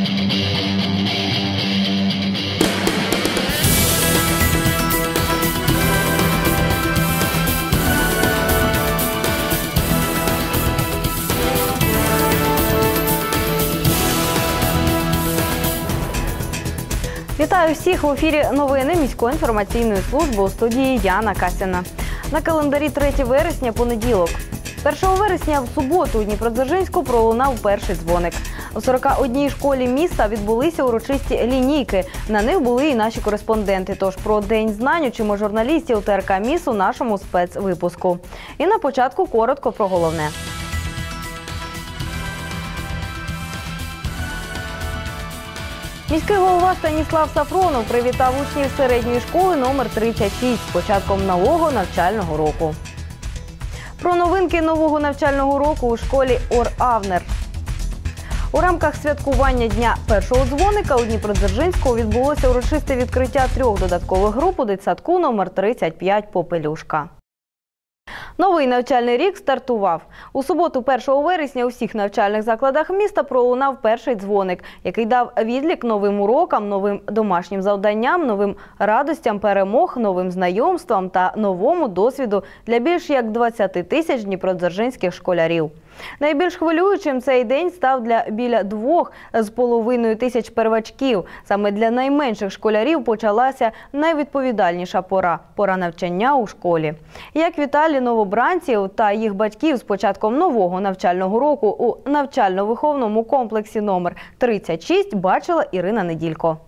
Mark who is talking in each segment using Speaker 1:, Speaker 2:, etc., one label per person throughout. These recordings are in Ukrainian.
Speaker 1: Вітаю всіх в ефірі новини міської інформаційної служби у студії Яна Касіна. На календарі 3 вересня понеділок. 1 вересня в суботу у Дніпродзержинську пролунав перший дзвоник. У 41 школі міста відбулися урочисті лінійки. На них були і наші кореспонденти. Тож про день знань очима журналістів ТРК Міс у нашому спецвипуску. І на початку коротко про головне. Міський голова Станіслав Сафронов привітав учнів середньої школи номер 36 з початком нового навчального року. Про новинки нового навчального року у школі Ор Авнер. У рамках святкування дня першого дзвоника у Дніпродзержинську відбулося урочисте відкриття трьох додаткових груп у дитсадку номер 35 Попелюшка. Новий навчальний рік стартував. У суботу, 1 вересня, у всіх навчальних закладах міста пролунав перший дзвоник, який дав відлік новим урокам, новим домашнім завданням, новим радостям перемог, новим знайомствам та новому досвіду для більш як 20 тисяч дніпродзержинських школярів. Найбільш хвилюючим цей день став для біля двох з половиною тисяч первачків. Саме для найменших школярів почалася найвідповідальніша пора пора навчання у школі. Як віталі новобранців та їх батьків з початком нового навчального року у навчально-виховному комплексі номер 36 бачила Ірина Неділько.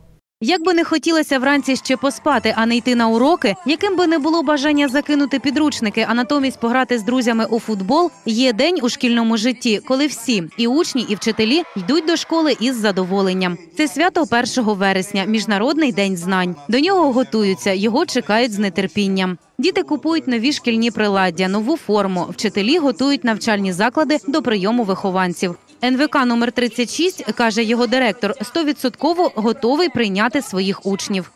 Speaker 2: Як би не хотілося вранці ще поспати, а не йти на уроки, яким би не було бажання закинути підручники, а натомість пограти з друзями у футбол, є день у шкільному житті, коли всі і учні, і вчителі йдуть до школи із задоволенням. Це свято 1 вересня, міжнародний день знань. До нього готуються, його чекають з нетерпінням. Діти купують нові шкільні приладдя, нову форму. Вчителі готують навчальні заклади до прийому вихованців. НВК номер 36, каже його директор, 100% готовий прийняти своїх учнів.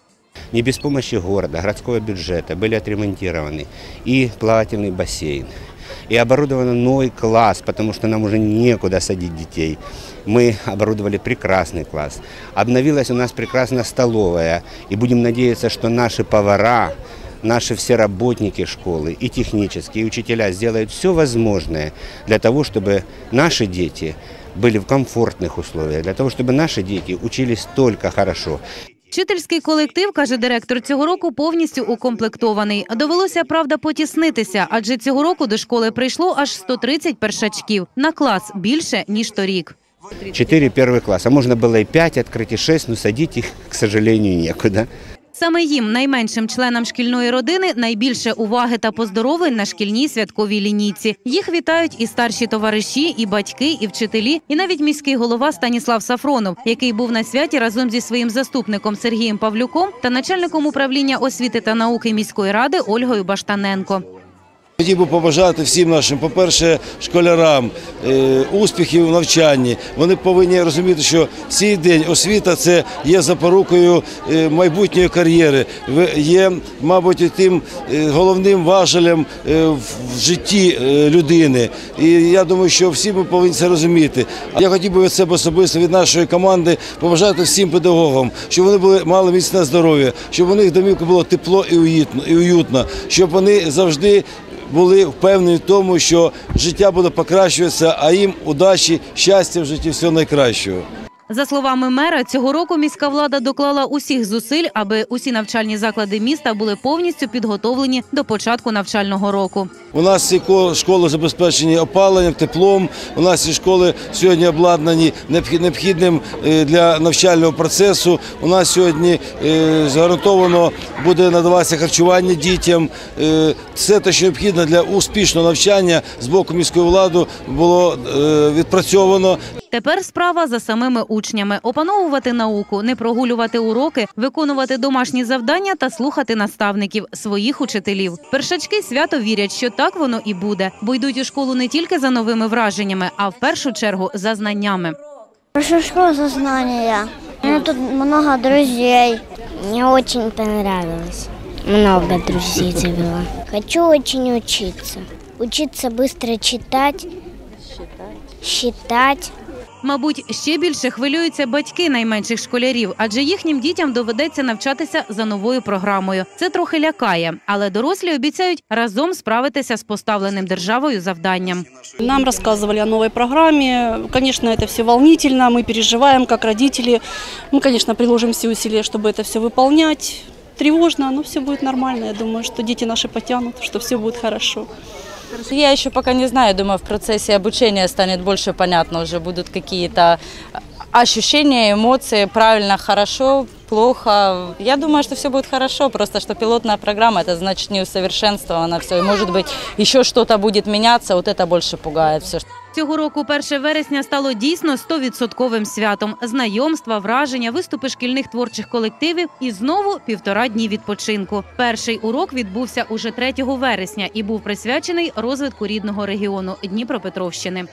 Speaker 3: Не без помощи города, городского бюджета были отремонтированы и плавательный бассейн, и оборудован новый класс, потому что нам уже некуда садить детей. Мы оборудовали прекрасный класс. Обновилась у нас прекрасная столовая, и будем надеяться, что наши повара, наши все работники школы, и технические, и учителя сделают все возможное для того, чтобы наши дети были в комфортных условиях, для того, чтобы наши дети учились только хорошо.
Speaker 2: Вчительський колектив, каже директор, цього року повністю укомплектований. Довелося, правда, потіснитися, адже цього року до школи прийшло аж 130 першачків. На клас більше, ніж торік.
Speaker 3: Четыре первый класс, а можно было и пять открыть, и шесть, но садить их, к сожалению, некуда.
Speaker 2: Саме їм, найменшим членам шкільної родини, найбільше уваги та поздоровлень на шкільній святковій лінійці. Їх вітають і старші товариші, і батьки, і вчителі, і навіть міський голова Станіслав Сафронов, який був на святі разом зі своїм заступником Сергієм Павлюком та начальником управління освіти та науки міської ради Ольгою Баштаненко.
Speaker 4: Хотів би побажати всім нашим, по-перше, школярам е, успіхів у навчанні. Вони повинні розуміти, що цей день освіта це є запорукою е, майбутньої кар'єри, є, мабуть, тим е, головним важелем в в житті людини. І я думаю, що всі ми повинні це розуміти. Я хотів би від себе особисто від нашої команди побажати всім педагогам, щоб вони були мали міцне здоров'я, щоб у них в домівку було тепло і уютно, щоб вони завжди були впевнені в тому, що життя буде покращуватися, а їм удачі, щастя в житті, всього найкращого.
Speaker 2: За словами мера, цього року міська влада доклала усіх зусиль, аби усі навчальні заклади міста були повністю підготовлені до початку навчального року.
Speaker 4: У нас ко- школи забезпечені опаленням, теплом. У нас всі школи сьогодні обладнані необхід- необхідним е, для навчального процесу. У нас сьогодні е, гарантовано буде надаватися харчування дітям. Е, Все те, що необхідно для успішного навчання з боку міської влади, було відпрацьовано.
Speaker 2: Тепер справа за самими учнями: опановувати науку, не прогулювати уроки, виконувати домашні завдання та слухати наставників своїх учителів. Першачки свято вірять, що так воно і буде, бо йдуть у школу не тільки за новими враженнями, а в першу чергу за знаннями.
Speaker 5: Хорошо шло сознание. У меня тут много друзей. Мне очень понравилось. Много друзей завела. Хочу очень учиться. Учиться быстро читать, считать.
Speaker 2: Мабуть, ще більше хвилюються батьки найменших школярів, адже їхнім дітям доведеться навчатися за новою програмою. Це трохи лякає, але дорослі обіцяють разом справитися з поставленим державою завданням.
Speaker 6: Нам рассказывали о новой программе. Конечно, это все волнительно, мы переживаем как родители. Мы, конечно, приложим все усилия, чтобы это все выполнять. Тревожно, но все будет нормально. Я думаю, что дети наши потянут, что все будет хорошо.
Speaker 7: Я еще пока не знаю, думаю, в процессе обучения станет больше понятно, уже будут какие-то ощущения, эмоции, правильно, хорошо, плохо. Я думаю, что все будет хорошо, просто что пилотная программа, это значит не усовершенствовано все, и может быть еще что-то будет меняться, вот это больше пугает все.
Speaker 2: Цього року 1 вересня стало дійсно 100% святом. Знайомства, враження, виступи шкільних творчих колективів і знову півтора дні відпочинку. Перший урок відбувся уже 3 вересня і був присвячений розвитку рідного регіону Дніпропетровщини.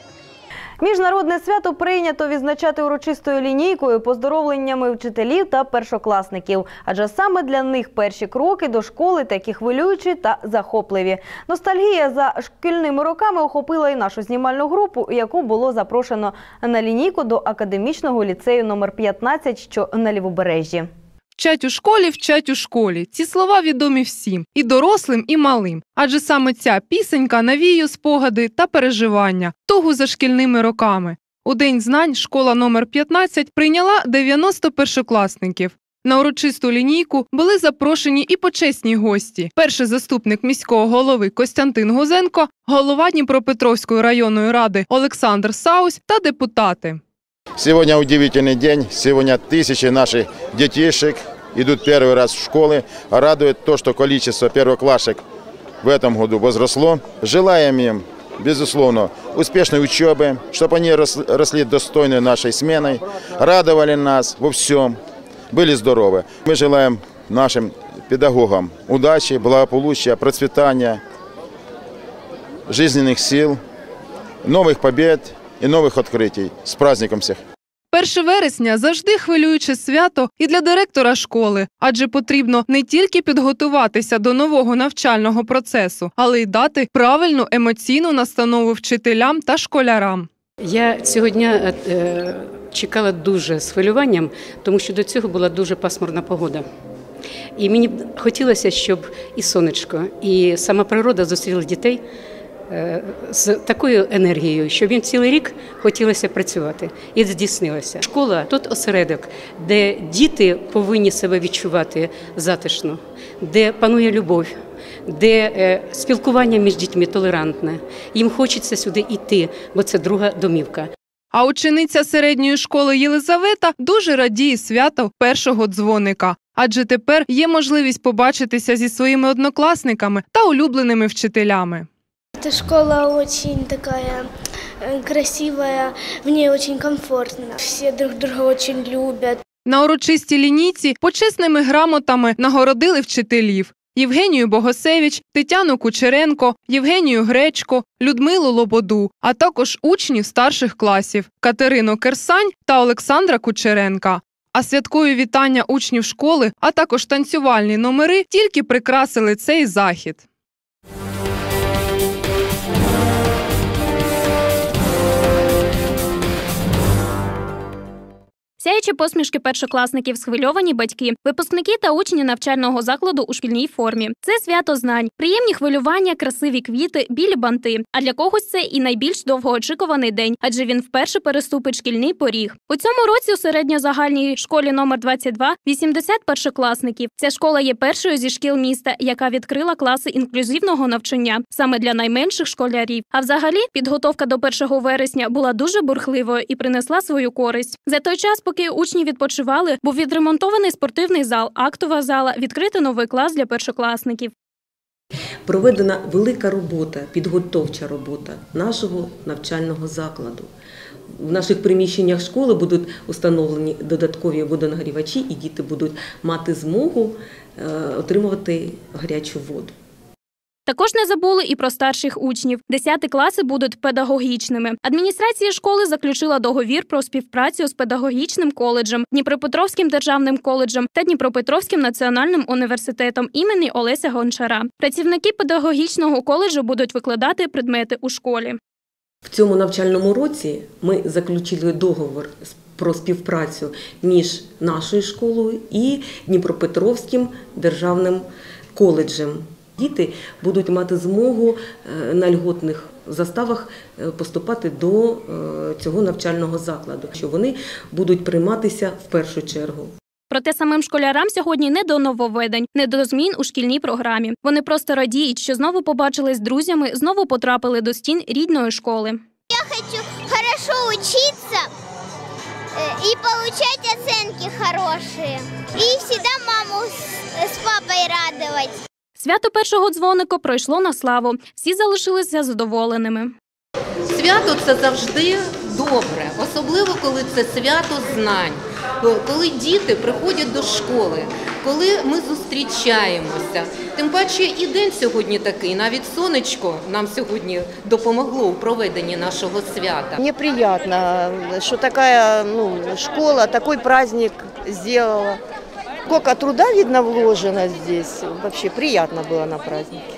Speaker 1: Міжнародне свято прийнято відзначати урочистою лінійкою, поздоровленнями вчителів та першокласників, адже саме для них перші кроки до школи такі хвилюючі та захопливі. Ностальгія за шкільними роками охопила і нашу знімальну групу, яку було запрошено на лінійку до академічного ліцею номер 15, що на лівобережжі.
Speaker 8: Вчать у школі, вчать у школі. Ці слова відомі всім, і дорослим, і малим. Адже саме ця пісенька навіює спогади та переживання, тугу за шкільними роками. У День знань школа номер 15 прийняла 90 першокласників. На урочисту лінійку були запрошені і почесні гості: перший заступник міського голови Костянтин Гузенко, голова Дніпропетровської районної ради Олександр Саусь та депутати.
Speaker 9: Сегодня удивительный день. Сегодня тысячи наших детишек идут первый раз в школы. Радует то, что количество первоклашек в этом году возросло. Желаем им, безусловно, успешной учебы, чтобы они рос- росли достойной нашей сменой, радовали нас во всем, были здоровы. Мы желаем нашим педагогам удачи, благополучия, процветания, жизненных сил, новых побед и новых открытий. С праздником всех!
Speaker 8: 1 вересня завжди хвилююче свято і для директора школи, адже потрібно не тільки підготуватися до нового навчального процесу, але й дати правильну емоційну настанову вчителям та школярам.
Speaker 10: Я цього дня е, чекала дуже з хвилюванням, тому що до цього була дуже пасмурна погода. І мені хотілося, щоб і сонечко, і сама природа зустріли дітей е, з такою енергією, щоб їм цілий рік хотілося працювати. І здійснилося. Школа тут осередок, де діти повинні себе відчувати затишно, де панує любов, де е, спілкування між дітьми толерантне. Їм хочеться сюди йти, бо це друга домівка.
Speaker 8: А учениця середньої школи Єлизавета дуже радіє свято першого дзвоника, адже тепер є можливість побачитися зі своїми однокласниками та улюбленими вчителями.
Speaker 5: Эта школа очень такая э, красивая, в ней очень комфортно. Все друг друга очень любят.
Speaker 8: На урочистій лінійці почесними грамотами нагородили вчителів Євгенію Богосевич, Тетяну Кучеренко, Євгенію Гречко, Людмилу Лободу, а також учнів старших класів Катерину Керсань та Олександра Кучеренка. А святкові вітання учнів школи, а також танцювальні номери тільки прикрасили цей захід.
Speaker 11: Сяючі посмішки першокласників, схвильовані батьки, випускники та учні навчального закладу у шкільній формі. Це свято знань, приємні хвилювання, красиві квіти, білі банти. А для когось це і найбільш довгоочікуваний день, адже він вперше переступить шкільний поріг. У цьому році у середньозагальній школі номер 22 80 першокласників. Ця школа є першою зі шкіл міста, яка відкрила класи інклюзивного навчання саме для найменших школярів. А взагалі, підготовка до 1 вересня була дуже бурхливою і принесла свою користь. За той час, поки учні відпочивали, був відремонтований спортивний зал, актова зала, відкрити новий клас для першокласників.
Speaker 12: Проведена велика робота, підготовча робота нашого навчального закладу. В наших приміщеннях школи будуть установлені додаткові водонагрівачі, і діти будуть мати змогу е, отримувати гарячу воду.
Speaker 11: Також не забули і про старших учнів. Десяти класи будуть педагогічними. Адміністрація школи заключила договір про співпрацю з педагогічним коледжем, Дніпропетровським державним коледжем та Дніпропетровським національним університетом імені Олеся Гончара. Працівники педагогічного коледжу будуть викладати предмети у школі.
Speaker 12: В цьому навчальному році ми заключили договор про співпрацю між нашою школою і Дніпропетровським державним коледжем. Діти будуть мати змогу е, на льготних заставах е, поступати до е, цього навчального закладу, що вони будуть прийматися в першу чергу.
Speaker 11: Проте самим школярам сьогодні не до нововведень, не до змін у шкільній програмі. Вони просто радіють, що знову побачились з друзями, знову потрапили до стін рідної школи.
Speaker 5: Я хочу хорошо учиться э, и получать оценки хорошие. И всегда маму с папой радовать.
Speaker 11: Свято першого дзвоника пройшло на славу. Всі залишилися задоволеними.
Speaker 13: Свято це завжди добре, особливо коли це свято знань, коли діти приходять до школи, коли ми зустрічаємося. Тим паче і день сьогодні такий, навіть сонечко нам сьогодні допомогло у проведенні нашого свята.
Speaker 14: Мне приятно, что такая ну, школа, такой праздник сделала. Сколько труда, видно, вложено здесь. Вообще приятно было на празднике.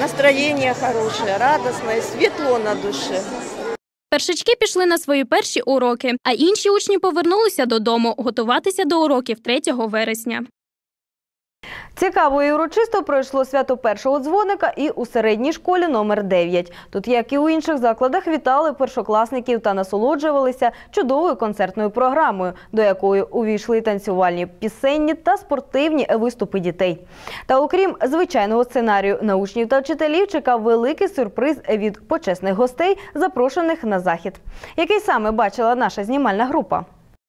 Speaker 14: Настроение хорошее, радостное, светло на душе.
Speaker 11: Першачки пішли на свої перші уроки, а інші учні повернулися додому готуватися до уроків 3 вересня.
Speaker 1: Цікаво і урочисто пройшло свято першого дзвоника і у середній школі номер 9. Тут, як і у інших закладах, вітали першокласників та насолоджувалися чудовою концертною програмою, до якої увійшли танцювальні пісенні та спортивні виступи дітей. Та окрім звичайного сценарію на учнів та вчителів, чекав великий сюрприз від почесних гостей, запрошених на захід. Який саме бачила наша знімальна група.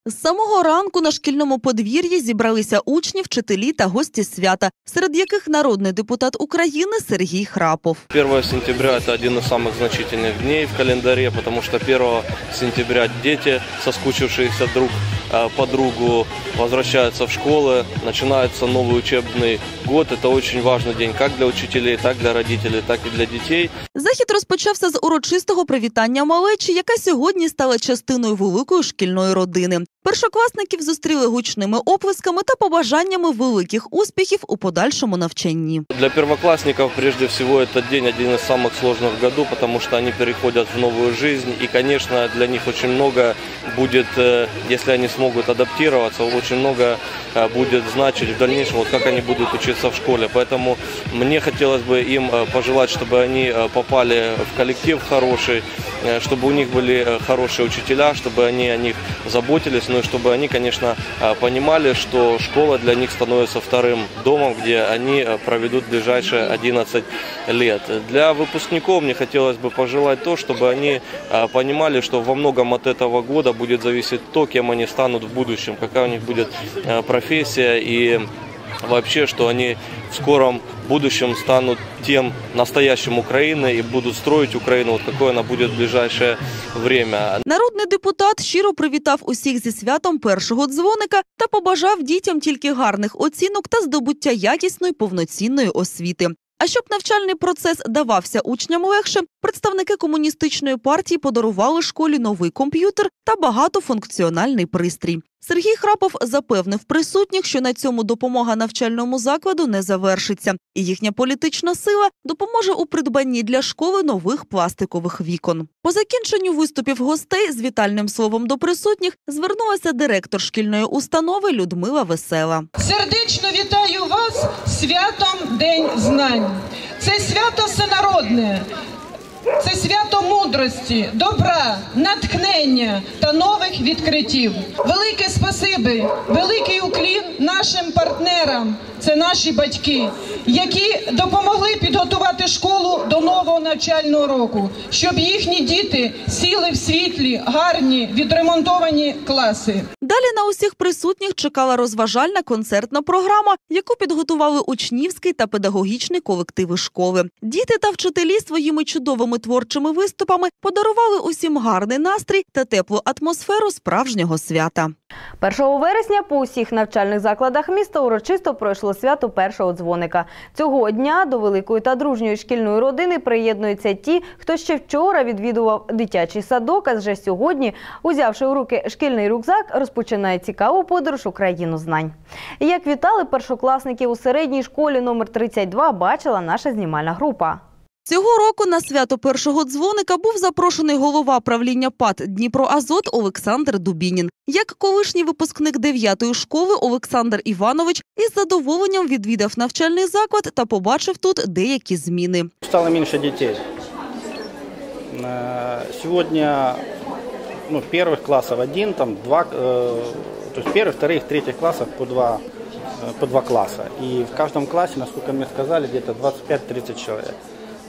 Speaker 15: З самого ранку на шкільному подвір'ї зібралися учні, вчителі та гості свята, серед яких народний депутат України Сергій Храпов.
Speaker 16: 1 сентября – это один из самых значительных дней в календаре, потому что 1 сентября дети, соскучившиеся друг э, по другу, возвращаются в школы, начинается новый учебный год. Это очень важный день как для учителей, так для родителей, так и для детей.
Speaker 15: Захід розпочався з урочистого привітання малечі, яка сьогодні стала частиною великої шкільної родини. Першокласників зустріли гучними оплесками та побажаннями великих успіхів у подальшому навчанні.
Speaker 16: Для первоклассников прежде всего этот день один из самых сложных в году, потому что они переходят в новую жизнь. И, конечно, для них очень много будет, э, если они смогут адаптироваться, очень много э, будет значить в дальнейшем, вот как они будут учиться в школе. Поэтому мне хотелось бы им э, пожелать, чтобы они э, попали в коллектив хороший, чтобы у них были хорошие учителя, чтобы они о них заботились, ну и чтобы они, конечно, понимали, что школа для них становится вторым домом, где они проведут ближайшие 11 лет. Для выпускников мне хотелось бы пожелать то, чтобы они понимали, что во многом от этого года будет зависеть то, кем они станут в будущем, какая у них будет э, профессия и вообще, что они в скором будущем станут тем настоящим Украиной и будут строить Украину, вот какой она будет в ближайшее время.
Speaker 15: Народний депутат щиро привітав усіх зі святом першого дзвоника та побажав дітям тільки гарних оцінок та здобуття якісної повноцінної освіти. А щоб навчальний процес давався учням легше, представники комуністичної партії подарували школі новий комп'ютер та багатофункціональний пристрій. Сергій Храпов запевнив присутніх, що на цьому допомога навчальному закладу не завершиться, і їхня політична сила допоможе у придбанні для школи нових пластикових вікон. По закінченню виступів гостей з вітальним словом до присутніх звернулася директор шкільної установи Людмила Весела.
Speaker 17: Сердечно вітаю вас з святом День знань. Це свято всенародне. Це свято мудрості, добра, натхнення та нових відкриттів. Велике спасибі, великий уклін нашим партнерам. Це наші батьки, які допомогли підготувати школу до нового навчального року, щоб їхні діти сіли в світлі, гарні, відремонтовані класи.
Speaker 15: Далі на усіх присутніх чекала розважальна концертна програма, яку підготували учнівський та педагогічний колективи школи. Діти та вчителі своїми чудовими творчими виступами подарували усім гарний настрій та теплу атмосферу справжнього свята.
Speaker 1: 1 вересня по усіх навчальних закладах міста урочисто пройшло свято першого дзвоника. Цього дня до великої та дружньої шкільної родини приєднуються ті, хто ще вчора відвідував дитячий садок, а вже сьогодні, узявши у руки шкільний рюкзак, розпочинає цікаву подорож у країну знань. Як вітали першокласників у середній школі номер 32 бачила наша знімальна група.
Speaker 15: Цього року на свято першого дзвоника був запрошений голова правління ПАД Дніпроазот Олександр Дубінін. Як колишній випускник 9-ї школи Олександр Іванович із задоволенням відвідав навчальний заклад та побачив тут деякі зміни.
Speaker 18: Стало меньше детей. Э, Сегодня ну, первых классов один, там два, э, то есть первых, вторых, третьих классов по два, э, по два класса. И в каждом классе, насколько мне сказали, где-то 25-30 человек.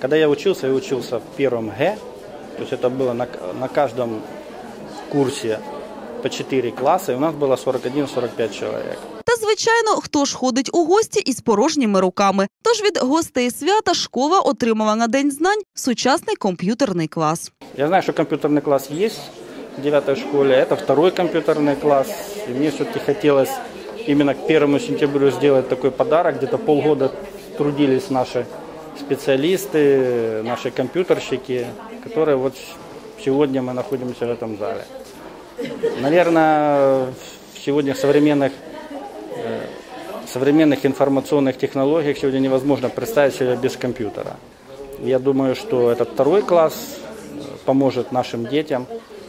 Speaker 18: Когда я учился, я учился в первом Г, то есть это было на, на каждом курсе по 4 класса, и у нас было 41-45 человек.
Speaker 15: Та звичайно, хто ж ходить у гості із порожніми руками. Тож від гостей свята школа отримала на день знань сучасний комп'ютерний клас.
Speaker 18: Я знаю, что компьютерный класс есть в девятой школе, это второй компьютерный класс. И мне все-таки хотелось именно к первому сентябрю сделать такой подарок. Где-то полгода трудились наши специалисты, наши компьютерщики, которые вот сегодня мы находимся в этом зале. Наверное, сегодня в современных э, современных информационных технологиях сегодня невозможно представить себя без компьютера. Я думаю, что этот второй класс э, поможет нашим детям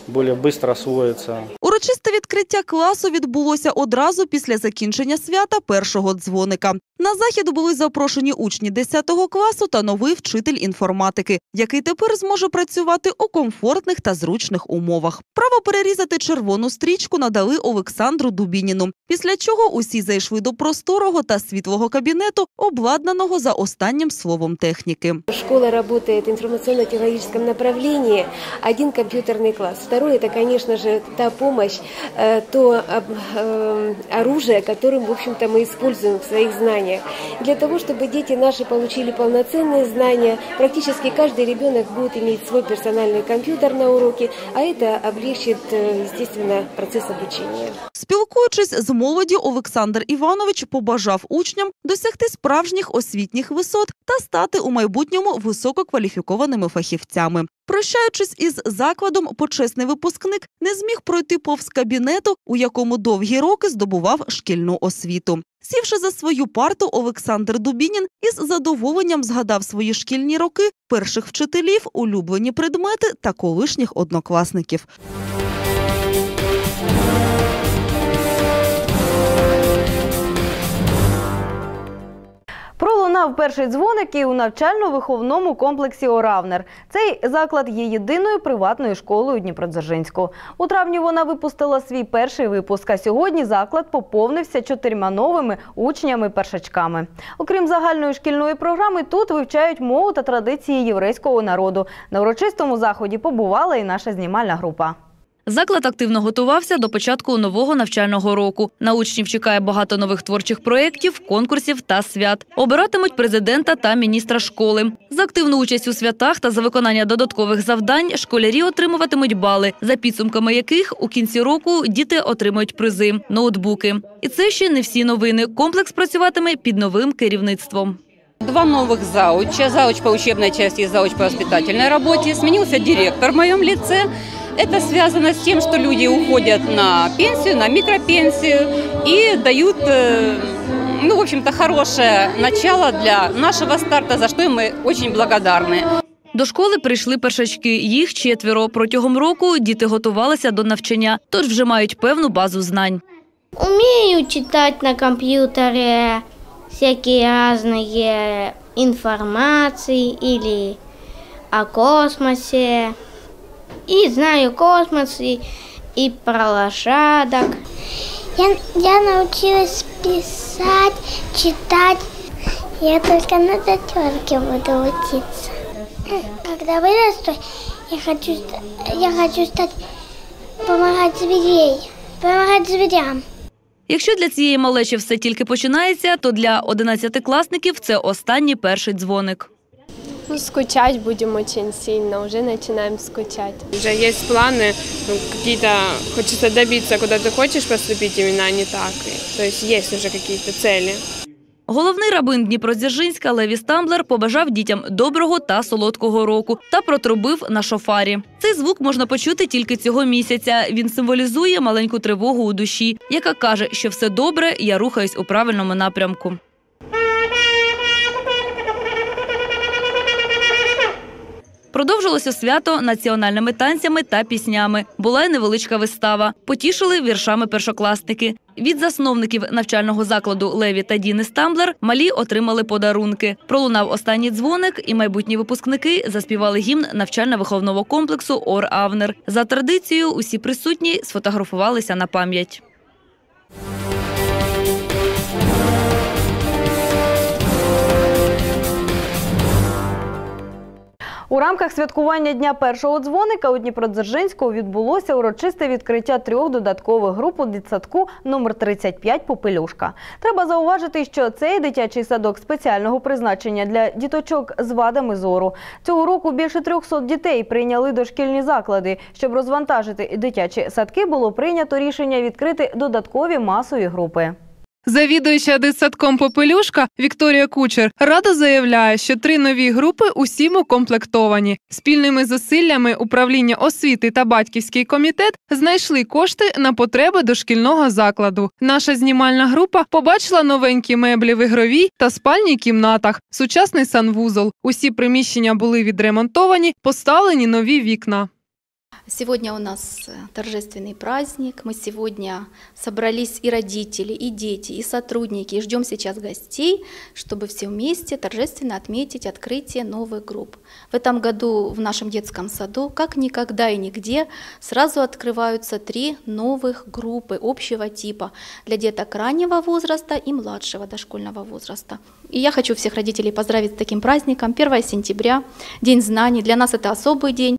Speaker 18: более быстро освоиться
Speaker 15: Урочисте відкриття класу відбулося одразу після закінчення свята першого дзвоника. На захід були запрошені учні 10 класу та новий вчитель інформатики, який тепер зможе працювати у комфортних та зручних умовах. Право перерізати червону стрічку надали Олександру Дубініну. Після чого усі зайшли до просторого та світлого кабінету, обладнаного за останнім словом техніки.
Speaker 19: Школа работает в информационно-технологическом направлении. Один компьютерный класс. Второй – это, конечно же, та помощь, э, то об- э, оружие, которым, в общем-то, мы используем в своих знаниях. Для того, чтобы дети наши получили полноценные знания, практически каждый ребенок будет иметь свой персональный компьютер на уроке, а это облегчит, э, естественно, процесс обучения.
Speaker 15: Спілкуючись з молоді, Олександр Іванович побажав учням досягти справжніх освітніх висот та стати у майбутньому висококваліфікованими фахівцями. Прощаючись із закладом, почесний випускник не зміг пройти повз кабінету, у якому довгі роки здобував шкільну освіту. Сівши за свою парту, Олександр Дубінін із задоволенням згадав свої шкільні роки, перших вчителів, улюблені предмети та колишніх однокласників.
Speaker 1: Пролунав перший дзвоник і у навчально-виховному комплексі Оравнер. Цей заклад є єдиною приватною школою Дніпродзержинську. У травні вона випустила свій перший випуск. А сьогодні заклад поповнився чотирма новими учнями-першачками. Окрім загальної шкільної програми, тут вивчають мову та традиції єврейського народу. На урочистому заході побувала і наша знімальна група.
Speaker 20: Заклад активно готувався до початку нового навчального року. На учнів чекає багато нових творчих проєктів, конкурсів та свят. Обиратимуть президента та міністра школи. За активну участь у святах та за виконання додаткових завдань школярі отримуватимуть бали, за підсумками яких у кінці року діти отримають призи, ноутбуки. І це ще не всі новини. Комплекс працюватиме під новим керівництвом.
Speaker 21: Два новых зауча, зауч по учебной части и зауч по воспитательной работе. Сменился директор в моем лице. Это связано с тем, что люди уходят на пенсию, на микропенсию и дают, э, ну, в общем-то, хорошее начало для нашего старта, за что им мы очень благодарны.
Speaker 20: До школи прийшли першачки. Їх четверо. Протягом року діти готувалися до навчання, тож вже мають певну базу знань.
Speaker 5: Умею читать на компьютере всякие разные информации или о космосе. И знаю космос и, и про лошадок.
Speaker 22: Я, я научилась писать, читать. Я только на пятерке буду учиться. Когда вырасту, я хочу, я хочу стать помогать зверей, помогать зверям.
Speaker 20: Якщо для цієї малечі все тільки починається, то для одинадцятикласників це останній перший дзвоник.
Speaker 23: Ну, скучать будем очень сильно, уже начинаем скучать.
Speaker 24: Уже есть планы, ну, какие-то хочется добиться, куда ты хочешь поступить, именно а не так. И, То есть есть уже какие-то цели.
Speaker 20: Головний рабин Дніпродзержинська Леві Стамблер побажав дітям доброго та солодкого року та протрубив на шофарі. Цей звук можна почути тільки цього місяця. Він символізує маленьку тривогу у душі, яка каже, що все добре, я рухаюсь у правильному напрямку. Продовжилося свято національними танцями та піснями. Була й невеличка вистава. Потішили віршами першокласники. Від засновників навчального закладу Леві та Діни Стамблер малі отримали подарунки. Пролунав останній дзвоник, і майбутні випускники заспівали гімн навчально-виховного комплексу Ор Авнер. За традицією, усі присутні сфотографувалися на пам'ять.
Speaker 1: У рамках святкування дня першого дзвоника у Дніпродзержинську відбулося урочисте відкриття трьох додаткових груп у дитсадку номер 35 Попелюшка. Треба зауважити, що цей дитячий садок спеціального призначення для діточок з вадами зору. Цього року більше 300 дітей прийняли дошкільні заклади. Щоб розвантажити дитячі садки, було прийнято рішення відкрити додаткові масові групи.
Speaker 8: Завідуюча дитсадком Попелюшка Вікторія Кучер радо заявляє, що три нові групи усім укомплектовані. Спільними зусиллями управління освіти та батьківський комітет знайшли кошти на потреби дошкільного закладу. Наша знімальна група побачила новенькі меблі в ігровій та спальній кімнатах, сучасний санвузол. Усі приміщення були відремонтовані, поставлені нові вікна.
Speaker 25: Сегодня у нас э, торжественный праздник. Мы сегодня собрались и родители, и дети, и сотрудники, и ждем сейчас гостей, чтобы все вместе торжественно отметить открытие новых групп. В этом году в нашем детском саду, как никогда и нигде, сразу открываются три новых группы общего типа для деток раннего возраста и младшего дошкольного возраста. И я хочу всех родителей поздравить с таким праздником. 1 сентября, День знаний. Для нас это особый день.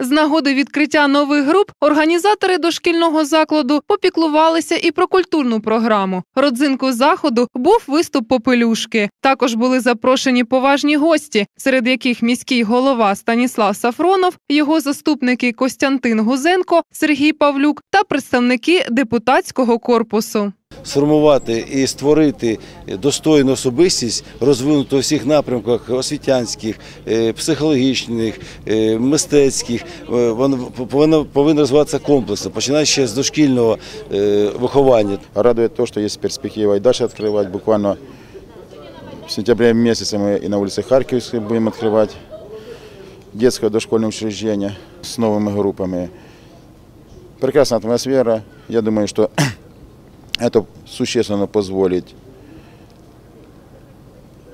Speaker 8: З нагоди відкриття нових груп організатори дошкільного закладу попіклувалися і про культурну програму. Родзинкою заходу був виступ попелюшки. Також були запрошені поважні гості, серед яких міський голова Станіслав Сафронов, його заступники Костянтин Гузенко, Сергій Павлюк та представники депутатського корпусу
Speaker 26: сформувати і створити достойну особистість, розвинуту у всіх напрямках освітянських, е, психологічних, е, мистецьких. Е, Воно повинно повинно розвиватися комплексно, починаючи ще з дошкільного е, виховання.
Speaker 9: Радует то, что есть перспектива и дальше открывать. Буквально в сентябре месяце мы и на улице Харьковской будем открывать детское дошкольное учреждение с новыми группами. Прекрасная атмосфера. Я думаю, что это существенно позволит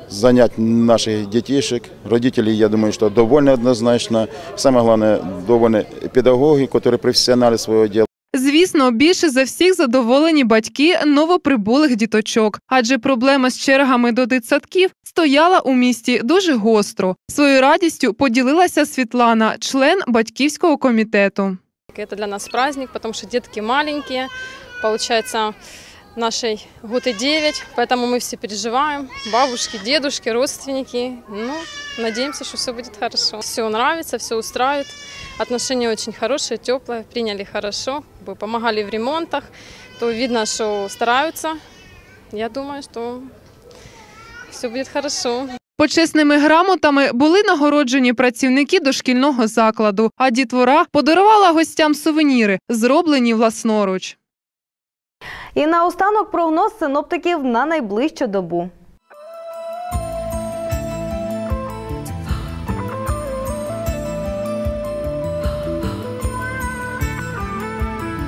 Speaker 9: занять наших детишек. Родители, я думаю, что довольны однозначно. Самое главное, довольны педагоги, которые профессионалы своего дела.
Speaker 8: Звісно, більше за всіх задоволені батьки новоприбулих діточок, адже проблема з чергами до дитсадків стояла у місті дуже гостро. Своєю радістю поділилася Світлана, член батьківського комітету.
Speaker 27: Это для нас праздник, потому что детки маленькие, получается, нашей год и девять, поэтому мы все переживаем, бабушки, дедушки, родственники. Ну, надеемся, что все будет хорошо. Все нравится, все устраивает. Отношения очень хорошие, теплые, приняли хорошо, как бы помогали в ремонтах. То видно, что стараются. Я думаю, что все будет хорошо.
Speaker 8: Почесними грамотами були нагороджені працівники дошкільного закладу, а дітвора подарувала гостям сувеніри, зроблені власноруч.
Speaker 1: І наостанок прогноз синоптиків на найближчу добу.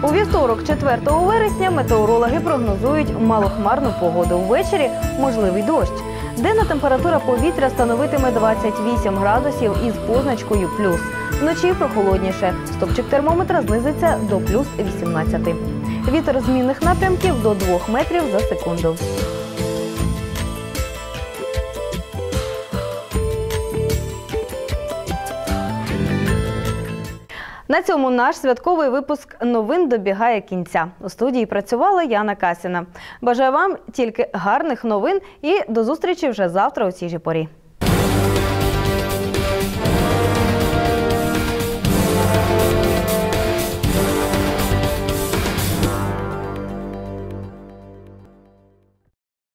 Speaker 1: У вівторок, 4 вересня, метеорологи прогнозують малохмарну погоду. Ввечері можливий дощ. Денна температура повітря становитиме 28 градусів із позначкою плюс. Вночі прохолодніше. Стопчик термометра знизиться до плюс 18. Вітер змінних напрямків до 2 метрів за секунду. На цьому наш святковий випуск новин добігає кінця. У студії працювала Яна Касіна. Бажаю вам тільки гарних новин і до зустрічі вже завтра у цій же порі.